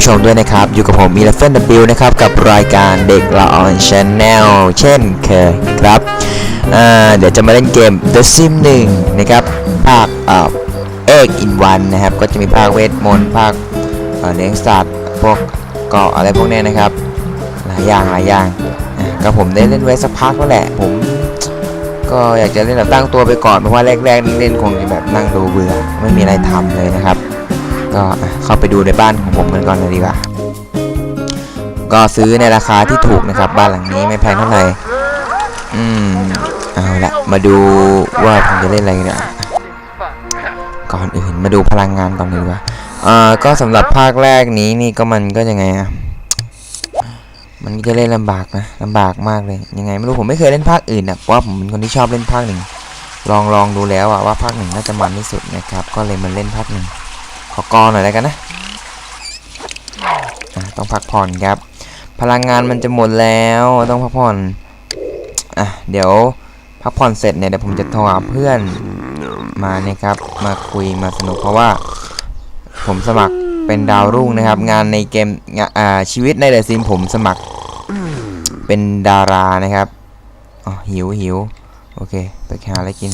ผู้ชมด้วยนะครับ อยู่กับผมมีลฟเฟนบิลนะครับ กับรายการเด็กละออนชาแนลเช่นเคยครับเดี๋ยวจะมาเล่นเกม The Sim 1 นะครับ ภาคเอ่อเอกอินวันนะครับ ก็จะมีภาคเวทมนต์ภาคเลี้ยงสัตว์พวกเกาะอะไรพวกนี้นะครับ หลายอย่างหลายอย่างก็ผมได้เล่นไว้สักพักแล้วแหละ ผม ก็อยากจะเล่นแบบตั้งตัวไปก่อนเพราะว่าแรกๆนี่เล่นคงจะแบบนั่งดูเบื่อไม่มีอะไรทำเลยนะครับ ก็เข้าไปดูในบ้านของผมกันก่อนเลยดีกว่าก็ซื้อในราคาที่ถูกนะครับ บ้านหลังนี้ไม่แพงเท่าไหร่อืมเอาละมาดูว่าผมจะเล่นอะไรกันเนี่ยก่อนอื่นมาดูพลังงานก่อนเลยดีกว่าเอ่อก็สำหรับภาคแรกนี้นี่ก็มันก็ยังไงอะ มันก็จะเล่นลำบากนะลำบากมากเลยยังไงไม่รู้ผมไม่เคยเล่นภาคอื่นนะเพราะว่าผมเป็นคนที่ชอบเล่นภาคหนึ่งลองลองดูแล้วอะว่าภาคหนึ่งน่าจะมันที่สุดนะครับ ก็เลยมาเล่นภาคหนึ่งขอกอหน่อยแล้วกันนะต้องพักผ่อนครับ พลังงานมันจะหมดแล้วต้องพักผ่อนอะเดี๋ยวพักผ่อนเสร็จเนี่ยเดี๋ยวผมจะโทรหาเพื่อนมานี่ยครับ มาคุยมาสนุกเพราะว่า ผมสมัครเป็นดาวรุ่งนะครับ งานในเกมอ่าชีวิตในเดอะซิมผมสมัคร เป็นดารานะครับ อ๋อหิวหิวโอเค ไปหาอะไรกิน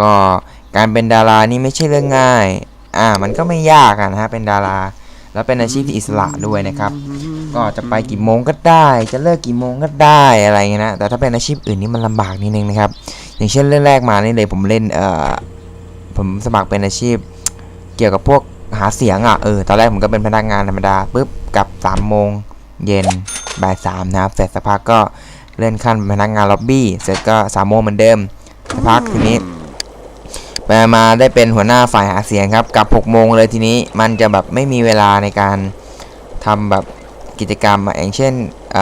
ก็การเป็นดารานี่ไม่ใช่เรื่องง่าย อ่า มันก็ไม่ยากนะฮะ เป็นดารา แล้วเป็นอาชีพที่อิสระด้วยนะครับ ก็จะไปกี่โมงก็ได้ จะเลิกกี่โมงก็ได้อะไรเงี้ยนะ แต่ถ้าเป็นอาชีพอื่นนี่มันลำบากนิดนึงนะครับ อย่างเช่นเรื่องแรกมานี่เลยผมเล่น เอ่อ ผมสมัครเป็นอาชีพ เกี่ยวกับพวกหาเสียงอะ เออ ตอนแรกผมก็เป็นพนักงานธรรมดาปุ๊บกลับ3ามโมง เย็นบ่ายสามนะครับ เสร็จสักพักก็เลื่อนขั้นเป็นพนักงานล็อบบี้เสร็จก็สามโมงเหมือนเดิมสักพักทีนี้ไปมาได้เป็นหัวหน้าฝ่ายหาเสียงครับกับ6โมงเลยทีนี้มันจะแบบไม่มีเวลาในการทำแบบกิจกรรมอะอย่างเช่นอ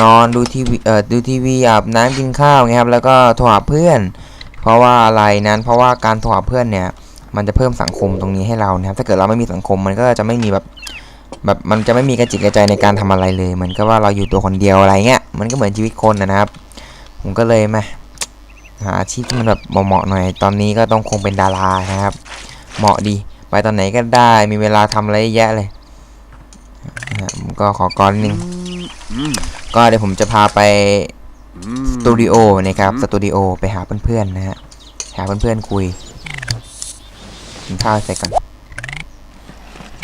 นอนดูทีวีดูทีวีอาบน้ำกินข้าวเงี้ยครับแล้วก็โทรหาเพื่อน เพราะว่าอะไรนั้นเพราะว่าการโทรหาเพื่อนเนี่ยมันจะเพิ่มสังคมตรงนี้ให้เรานะครับถ้าเกิดเราไม่มีสังคมมันก็จะไม่มีแบบ แบบมันจะไม่มีกระจิตกระใจในการทำอะไรเลย เหมือนกับว่าเราอยู่ตัวคนเดียวอะไรเงี้ย มันก็เหมือนชีวิตคนนะครับ ผมก็เลยมาหาอาชีพที่มันแบบเหมาะๆหน่อย ตอนนี้ก็ต้องคงเป็นดารานะครับ เหมาะดี ไปตอนไหนก็ได้ มีเวลาทำอะไรแยะเลยผมก็ขอก่อนนิดนึงก็เดี๋ยวผมจะพาไปสตูดิโอนะครับสตูดิโอไปหาเพื่อนๆนะฮะหาเพื่อนๆคุยกินข้าวเสร็จก่อน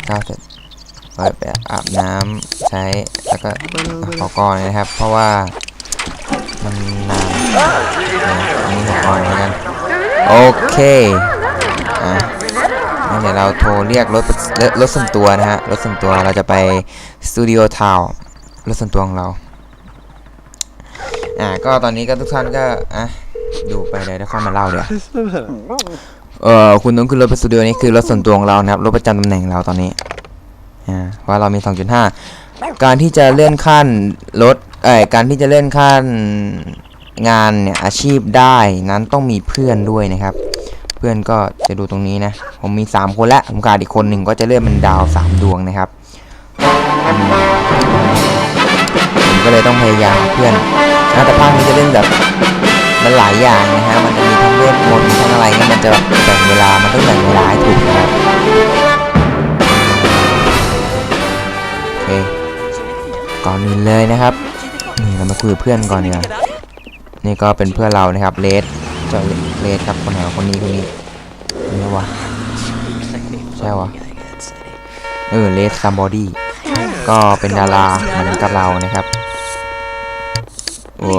ข้าวเสร็จ ก็ไปอาบน้ำใช้แล้วก็ขอก่อนนะครับ เพราะว่ามันนานอันนี้ก่อนแล้วกันโอเคอะงั้นเดี๋ยวเราโทรเรียกรถรถรถส่วนตัวนะฮะรถส่วนตัวเราจะไปสตูดิโอทาวรถส่วนตัวของเราอะก็ตอนนี้ก็ทุกท่านก็อะดูไปเลยแล้วค่อยมาเล่าเดี๋ยวาเออคุณต้องขึ้นรถไปสตูดิโอนี้คือรถส่วนตัวของเรานะครับรถประจำตำแหน่งเราตอนนี้ อ่าเพราะเรามี 2.5 การที่จะเลื่อนขั้นรถเอ่ยการที่จะเลื่อนขั้นงานเนี่ยอาชีพได้นั้นต้องมีเพื่อนด้วยนะครับ เพื่อนก็จะดูตรงนี้นะ ผมมี 3 คนแล้วผมขาดอีกคนหนึ่งก็จะเลื่อนเป็นดาว 3 ดวงนะครับอืมผมก็เลยต้องพยายามหาเพื่อนนะแต่ภาคนี้จะเล่นแบบมันหลายอย่างนะฮะมันจะมีทั้งเวทมนต์ทั้งอะไรเงี้ยมันจะแบบแบ่งเวลามันต้องแบ่งเวลาให้ถูกนะครับ ก่อนอื่นเลยนะครับนี่เรามาคุยกับเพื่อนก่อนดีกว่านี่ก็เป็นเพื่อนเรานะครับเลสเจ้าเลสครับคนไหนคนนี้คนนี้นี่วะใช่วะเออเลสซัมบอดี้ก็เป็นดาราเหมือนกับเรานะครับโอ้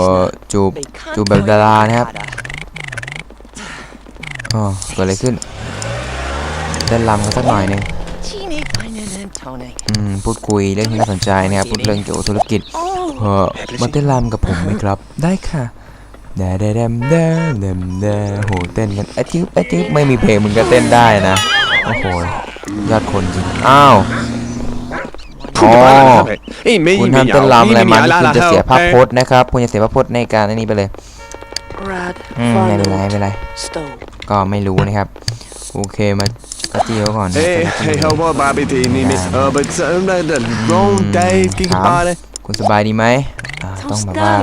จูบจูบแบบดารานะครับอ๋อเกิดอะไรขึ้นเต้นรำกันสักหน่อยหนึง อืมพูดคุยเรื่องที่น่าสนใจนะครับพูดเรื่องเกี่ยวกับธุรกิจเออมาเต้นรำกับผมไหมครับ ได้ค่ะเดาเดาเดมเดาเดมเดาโหเต้นกันอะจิ๊บอะจิ๊บไม่มีเพลงมึงก็เต้นได้นะโอ้โหยอดคนจริงอ้าวอ๋อคุณทำเต้นรำอะไรมานี่คุณจะเสียภาพพจน์นะครับคุณจะเสียภาพพจน์ในการอันนี้ไปเลย Brad อืมไม่เป็นไรไม่เป็นไร Stone. ก็ไม่รู้นะครับ โอเคมา ก็จี้เขาก่อนนะ Hey, จะได้ hey, how about Bobby T? Ni Miss Urban, something like that. Grown Dave, kick Tom. body. คุณสบายดีไหมอ่าต้องแบบว่า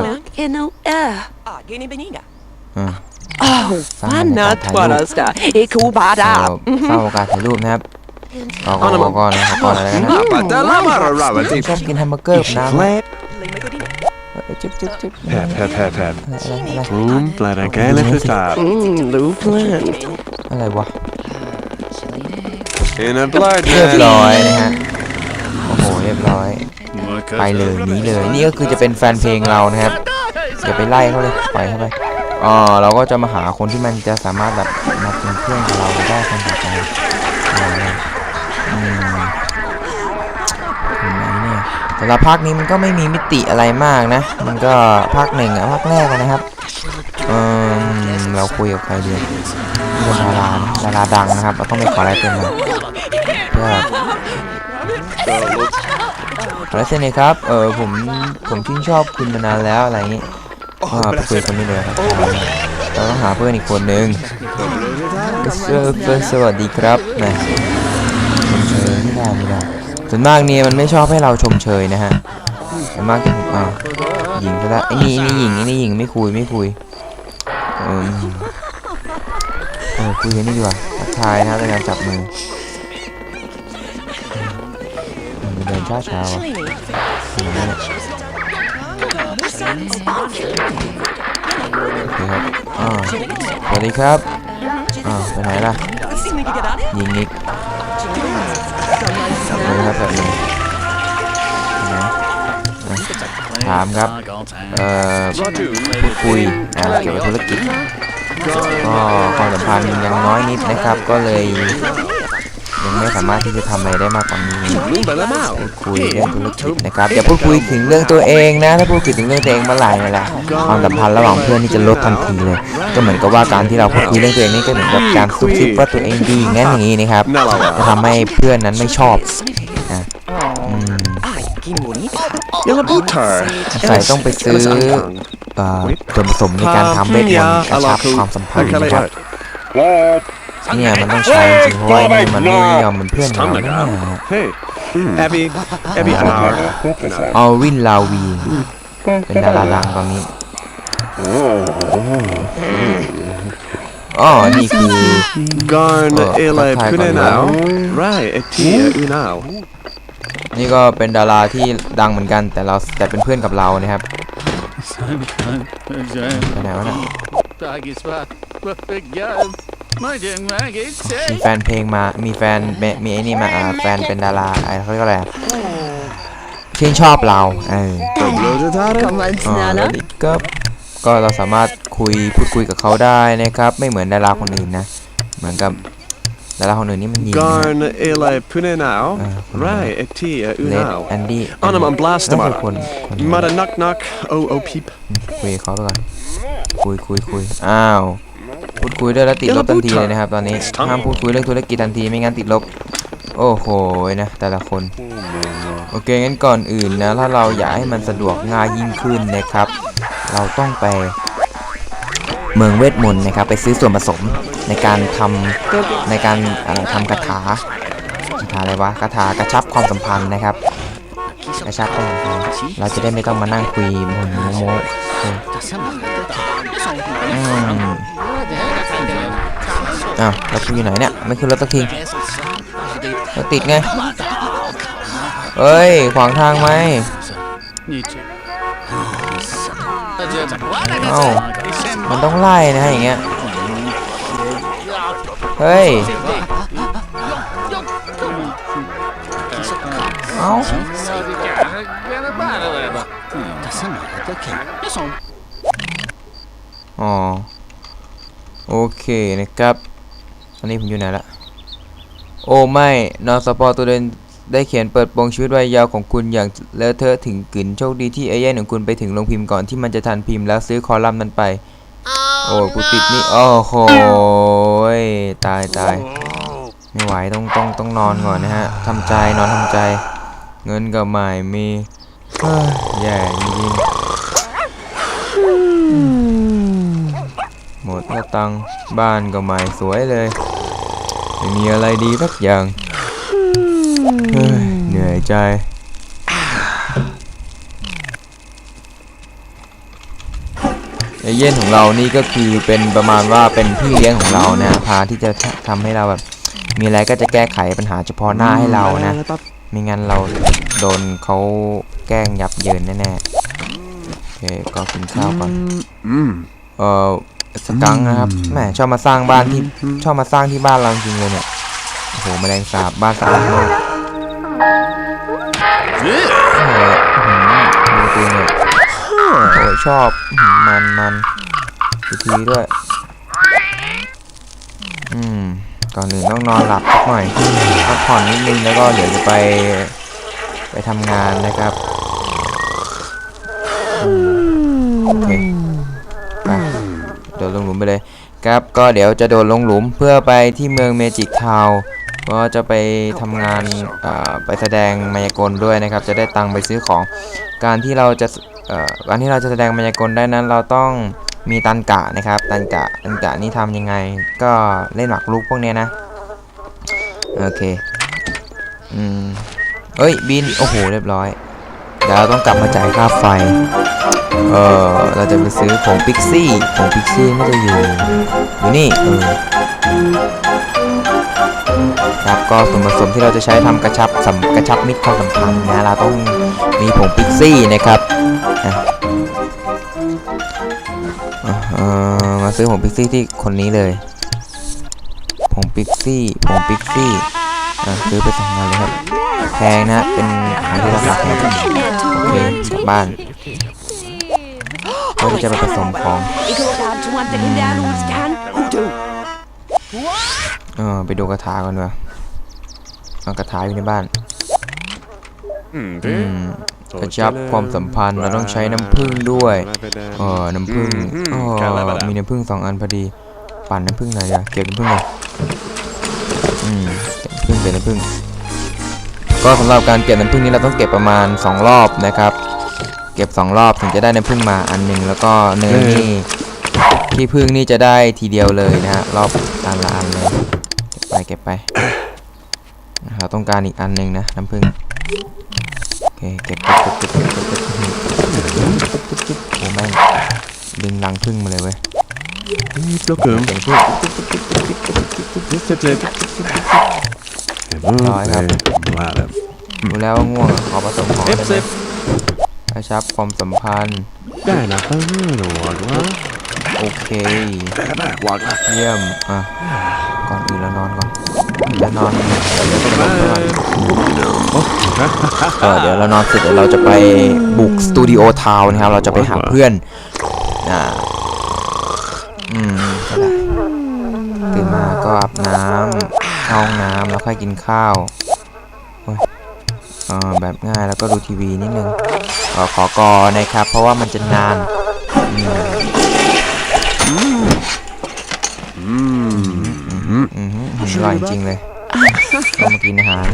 in no air. Ah, gini beniga. อืม Oh, Sana Anna Twarasta, Ikubada. เฝ้าโอกาสถ่ายรูปนะครับขอก่อนขอก่อนนะขอก่อนอะไรกันนะ Apa dalam marah ผม rawat ชอบกินแฮมเบอร์เกอร์กับน้ำ Flat เอ้ยจิ๊บจิ๊บจิ๊บ Pep pep pep pep อะไรอะไร Boom Bladder gale for stop Mm, Loopland. อะไรวะ In a blood เรียบร้อยนะฮะ โอ้โห เรียบร้อย ไปเลยหนี้เลย นี่ก็คือจะเป็นแฟนเพลงเรานะครับ อย่าไปไล่เขาเลย ปล่อยเข้าไปอ๋อเราก็จะมาหาคนที่มันจะสามารถแบบมาเป็นเพื่อนกับเราได้คนต่อไปอะไรเนี่ยอืมไหนเนี่ยแต่ละภาคนี้มันก็ไม่มีมิติอะไรมากนะ มันก็ภาคหนึ่งอะภาคแรกอะนะครับ เออเราคุยกับใครดี นี่เป็นดาราดาราดังนะครับเราต้องไปขออะไรเป็นมาเพื่อขอลายเซ็นหน่อยครับ เออผมผมชื่นชอบคุณมานานแล้วอะไรอย่างงี้อ่าไปคุยคนนี้เลยครับเราต้องหาเพื่อนอีกคนนึงเออเพื่อนสวัสดีครับนะชมเชยไม่ได้ไม่ได้ส่วนมากเนี่ยมันไม่ชอบให้เราชมเชยนะฮะส่วนมากจะอ่าวหญิงซะแล้วไอ้นี่ไอ้นี่หญิงไอ้นี่หญิงไม่คุยไม่คุยเออ เออคุยกันนี่ดีกว่าทักทายนะครับในการจับมือเดินช้าช้าๆว่ะโอเคครับอ่าสวัสดีครับอ่าไปไหนล่ะ ยิงอีกจับมือครับแบบนี้ถามครับ เอ่อพูดคุยอ่าเกี่ยวกับธุรกิจ ก็ความสัมพันธ์ยังน้อยนิดนะครับ ก็เลยยังไม่สามารถที่จะทำอะไรได้มากกว่านี้ Lumba la mau คุยเรื่องธุรกิจนะครับอย่าพูดคุยถึงเรื่องตัวเองนะ ถ้าพูดคุยถึงเรื่องตัวเองเมื่อไหร่เนี่ยแหละความสัมพันธ์ระหว่างเพื่อนนี่จะลดทันทีเลย ก็เหมือนกับว่าการที่เราพูดคุยเรื่องตัวเองนี่ก็เหมือนกับการซุบซิบว่าตัวเองดีงั้นอย่างนี้นะครับน่ารักอะจะทำให้เพื่อนนั้นไม่ชอบนะอืม Ay, qué bonita. Yalla butar ใส่ต้องไปซื้อเอ่อส่วนผสมในการทำเวทมนต์กระชับความสัมพันธ์นะครับเนี่ยมันต้องใช้จริงๆเพราะว่าไอ้นี่มันไม่ยอมเป็นเพื่อนเราเนี่ย Hey Abby Abby Anar ออวินลาวีเป็นดาราดังตอนนี้อ๋อนี่คือ Garn Oh, Ela tack, tack, Punenau tack. Right Etia Unau นี่ก็เป็นดาราที่ดังเหมือนกันแต่เราแต่เป็นเพื่อนกับเรานะครับ ไปไหนวะเนี่ยมีแฟนเพลงมา มีแฟนมมีไอ้นี่มาอ่าแฟนเป็นดาราอะไรเขาเรียกว่าอะไรอะชื่นชอบเราเออ Blodetare อ๋อแล้วก็ก็เราสามารถคุยพูดคุยกับเขาได้นะครับ ไม่เหมือนดาราคนอื่นนะ เหมือนกับ ดาราคนอื่นนี่มันยิงนะ Garn Ela Punenau Ah, Right Etia เลด Unau แอนดี้ Oh, no, I'm blast ต้อง him เป็น out. คนคน Mada knock knock Oh oh peep คุยกับเขาไปก่อนคุยคุยคุยอ้าวพูดคุยด้วยแล้วติดลบทันทีเลยนะครับตอนนี้ห้ามพูดคุยเรื่องธุรกิจทันทีไม่งั้นติดลบโอ้โหนะแต่ละคนโอเคงั้นก่อนอื่นนะถ้าเราอยากให้มันสะดวกง่ายยิ่งขึ้นนะครับ เราต้องไปเมืองเวทมนต์นะครับ ไปซื้อส่วนผสม ในการทำในการทำคาถาคาถาอะไรวะคาถากระชับความสัมพันธ์นะครับกระชับความสัมพันธ์เราจะได้ไม่ต้องมานั่งคุยโมโมโมเอออืมอ้าวแล้วคุณอยู่ไหนเนี่ยไม่ขึ้นรถสักทีรถติดไงเอ้ย ขวางทางไหมเอ้ามันต้องไล่นะฮะอย่างเงี้ย เฮ้ย เอ้าอ๋อโอเคนะครับตอนนี้ผมอยู่ไหนละโอ้ไม่นอสปอร์ตัวเดินได้เขียนเปิดโปงชีวิตวัยยาวของคุณอย่างเลอะเทอะถึงกึ่นโชคดีที่เอเย่นของคุณไปถึงโรงพิมพ์ก่อนที่มันจะทันพิมพ์แล้วซื้อคอลัมน์นั้นไป โอ้กูติดนี่ โอ้โหยตายตายไม่ไหวต้องต้องต้องนอนก่อนนะฮะทำใจนอนทำใจ เงินก็ไม่มีเฮ้ยแย่จริงๆหมดแล้วตังค์บ้านก็ไม่สวยเลยไม่มีอะไรดีสักอย่างเฮ้ยเหนื่อยใจ เเอเย่นของเรานี่ก็คือเป็นประมาณว่าเป็นพี่เลี้ยงของเรานะพาที่จะทำให้เราแบบ มีอะไรก็จะแก้ไขปัญหาเฉพาะหน้าให้เรานะไม่งั้นเราโดนเขาแกล้งยับเยินแน่ๆโอเคก็กินข้าวก่อน Mm. เออสกังค์นะครับแหมชอบมาสร้างบ้านที่ชอบมาสร้างที่บ้านเราจริงๆเลยเนี่ยโอ้โหแมลงสาบบ้านสะอาดมาก อ้ชอบมันมันทีทีด้วย อืมก่อนอื่นต้องนอนหลับสักหน่อยพักผ่อนนิดนึงแล้วก็เดี๋ยวจะไป ไปทำงานนะครับโอเคไปโดดลงหลุมไปเลย ครับก็เดี๋ยวจะโดดลงหลุมเพื่อไปที่เมืองเมจิกทาวก็จะไปทำงานอ่อไปแสดงมายากลด้วยนะครับ จะได้ตังค์ไปซื้อของ การที่เราจะ การที่เราจะแสดงมายากลได้นั้นเราต้องมีตันกะนะครับ ตันกะตันกะนี่ทำยังไง ก็เล่นหมากรุกพวกเนี้ยนะ โอเค อืมเอ้ยบิน โอ้โห เรียบร้อย เดี๋ยวเราต้องกลับมาจ่ายค่าไฟ เออเราจะไปซื้อผงพิกซี่ผงพิกซี่น่าจะอยู่ อยู่นี่ เออ ครับก็ส่วนผสมที่เราจะใช้ทำกระชับสำกระชับมิตรความสัมพันธ์นะเราต้องมีผงพิกซี่นะครับอะอะเออมาซื้อผงพิกซี่ที่คนนี้เลยผงพิกซี่ผงพิกซี่อะซื้อไปสองงานเลยครับแพงนะเป็นอาหารที่ราคาแพงโอเคกลับบ้านเพื่อที่จะไปผสมของ Ik hoor aan toe aan de hinder hoe het kan. Hoe doe? เออไปดูกระถาก่อนดีกว่า เอากระถาอยู่ในบ้าน Mm. อืมกระชับความสัมพันธ์เราต้องใช้น้ำผึ้งด้วยเออน้ำผึ้งอ๋อมีน้ำผึ้งสองอันพอดี ปั่นน้ำผึ้งหน่อยเดี๋ยวเก็บน้ำผึ้งเลยอืมเก็บน้ำผึ้งเก็บน้ำผึ้งก็สำหรับการเก็บน้ำผึ้งนี้เราต้องเก็บประมาณ 2 รอบนะครับ เก็บ 2 รอบถึงจะได้น้ำผึ้งมาอันหนึ่งแล้วก็เนยนี่ที่ผึ้งนี่จะได้ทีเดียวเลยนะฮะรอบอันละอันเลยเก็บไปเก็บไป เราต้องการอีกอันหนึ่งนะน้ำผึ้งโอเคเก็บเก็บเก็บเก็บเก็บเก็บโอ้แม่งดึงรังผึ้งมาเลยเว้ย Blokken. เป็นผึ้ง Rồi, ครับมาแล้วดูแล้วง่วงขอผสมของได้ไหมกระชับความสัมพันธ์ได้นะเออหนูว่า โอเคว่าเยี่ยม อะ ก่อนอื่นเรานอนก่อนแล้วนอนเดี๋ยวจะนอนก่อนเออเดี๋ยวเรานอนเสร็จเดี๋ยวเราจะไปบุกสตูดิโอทาวน์นะครับ เราจะไปหาเพื่อน อ่า อืมก็ได้ตื่นมาก็อาบน้ำเข้าห้องน้ำแล้วค่อยกินข้าวโอ้ยเออแบบง่ายแล้วก็ดูทีวีนิดนึงขอขอกอนะครับ เพราะว่ามันจะนานอืม Mm. อืม อร่อยจริงเลยต้องมากินอาหาร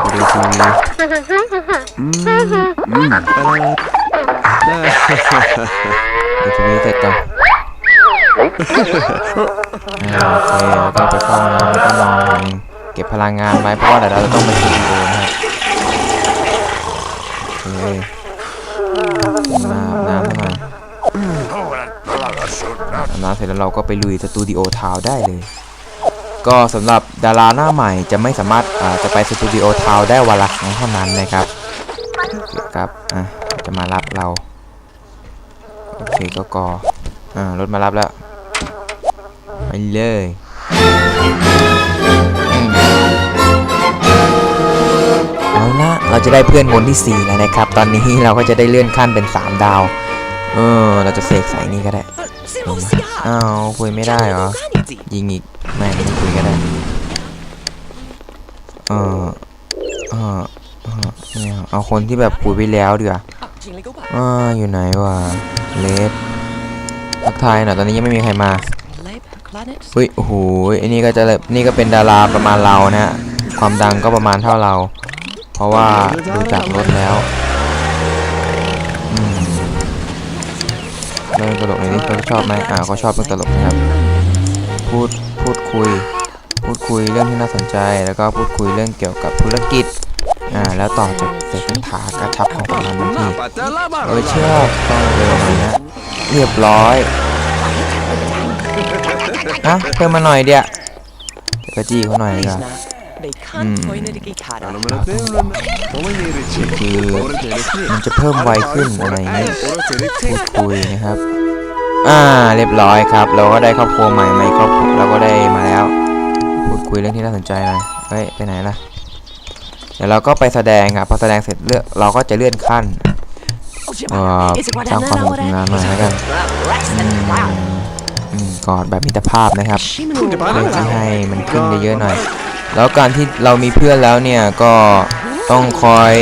ไปดูทีวีดูทีวีเสร็จก่อนอ่าโอเคแล้วก็ไปเข้าห้องน้ำแล้วก็นอนเก็บพลังงานไว้เพราะว่าเดี๋ยวเราจะต้องไปสตูดิโอนะครับโอเคมาอาบน้ำซะหน่อยอาบน้ำเสร็จแล้วเราก็ไปลุยสตูดิโอทาวน์ได้เลย ก็สำหรับดาราหน้าใหม่จะไม่สามารถอ่าจะไปสตูดิโอทาวได้วันละครั้งเท่านั้นนะครับคครับอะจะมารับเราโอเคก็กออ่ารถมารับแล้วไปเลยเอาละเราจะได้เพื่อนคนที่ 4 แล้วนะครับ ตอนนี้เราก็จะได้เลื่อนขั้นเป็น 3 ดาว เออ เราจะเสกใส่นี่ก็ได้ อ้าวคุยไม่ได้เหรอ ยิงอีกแม่ไม่คุยก็ได้เออเออเอาเอาคนที่แบบคุยไปแล้วดีกว่าอ่าอยู่ไหนวะเลสทักทายหน่อยตอนนี้ยังไม่มีใครมาเฮ้ยโอ้โหไอ้นี่ก็จะนี่ก็เป็นดาราประมาณเรานะฮะความดังก็ประมาณเท่าเรา เพราะว่าดูจากรถแล้ว เรื่องตลกในนี้เขาชอบไหมอ่าเขาชอบเรื่องตลกนะครับ พูด พูดคุย พูดคุยเรื่องที่น่าสนใจ แล้วก็พูดคุยเรื่องเกี่ยวกับธุรกิจ อ่า แล้วต่อจากเสร็จคาถากระชับของประมาณนั้นทีเออเชื่อต้องเร็วหน่อยนะ เรียบร้อยอะเพิ่มมาหน่อยเดียวเดี๋ยวกระจี้เขาหน่อยดีก Please ว่า now. They can't Hmm. find it again, คือมันจะเพิ่มไวขึ้นอะไรอย่างนี้พูดคุยนะครับ อ่าเรียบร้อยครับ เราก็ได้ครอบครัวใหม่ไหมครอบครัวเราก็ได้มาแล้ว พูดคุยเรื่องที่น่าสนใจหน่อยเฮ้ยไปไหนล่ะเดี๋ยวเราก็ไปแสดงครับพอแสดงเสร็จเลือกเราก็จะเลื่อนขั้นเอ่อสร้างความสนุกสนานหน่อยแล้วกันกอดแบบมิตรภาพนะครับเรื่อที่ให้มันขึ้นเยอะๆหน่อย แล้วการที่เรามีเพื่อนแล้วเนี่ยก็ต้องคอย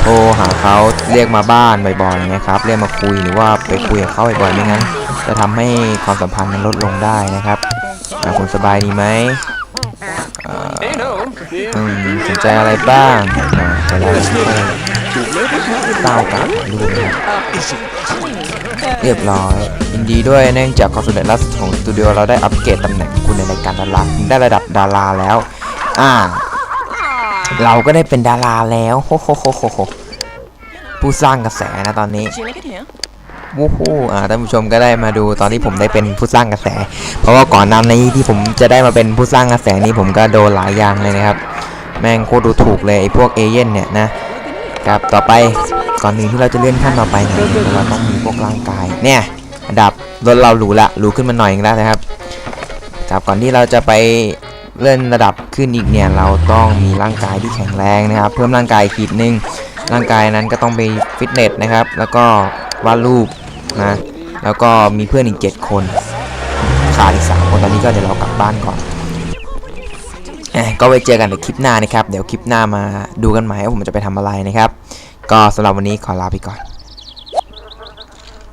โทรหาเขาเรียกมาบ้านบ่อยๆนะครับ เรียกมาคุยหรือว่าไปคุยกับเขาบ่อยๆไม่งั้น จะทำให้ความสัมพันธ์มันลดลงได้นะครับคุณสบายดีไหมอืมสนใจอะไรบ้างอะไปแล้วเต้ากับลูกเรียบร้อยยินดีด้วยเนื่องจากความสำเร็จล่าสุดของสตูดิโอเราได้อัปเกรดตำแหน่งคุณในรายการดาราได้ระดับดาราแล้ว อ่า เราก็ได้เป็นดาราแล้วโฮโฮโฮโฮผู้สร้างกระแสนะตอนนี้วู้ฮู้อ่าท่านผู้ชมก็ได้มาดูตอนที่ผมได้เป็นผู้สร้างกระแส เพราะว่าก่อนหน้านี้ที่ผมจะได้มาเป็นผู้สร้างกระแสนี้ผมก็โดนหลายอย่างเลยนะครับ แม่งโคตรดูถูกเลยไอ้พวกเอเย่นเนี่ยนะครับต่อไปก่อนหนึ่งที่เราจะเลื่อนขั้นต่อไปเนี่ยเราต้องมีพวกร่างกายเนี่ยดับรถเราหรูละหรูขึ้นมาหน่อยนึงแล้วนะครับครับก่อนที่เราจะไป เลื่อนระดับขึ้นอีกเนี่ยเราต้องมีร่างกายที่แข็งแรงนะครับ เพิ่มร่างกายขีดหนึ่งร่างกายนั้นก็ต้องไปฟิตเนสนะครับ แล้วก็วาดรูปนะแล้วก็มีเพื่อนอีก 7 คนขาดอีก3คนตอนนี้ก็เดี๋ยวเรากลับบ้านก่อนเออก็ไว้เจอกันในคลิปหน้านะครับ เดี๋ยวคลิปหน้ามาดูกันใหม่ว่าผมจะไปทำอะไรนะครับ ก็สำหรับวันนี้ขอลาไปก่อน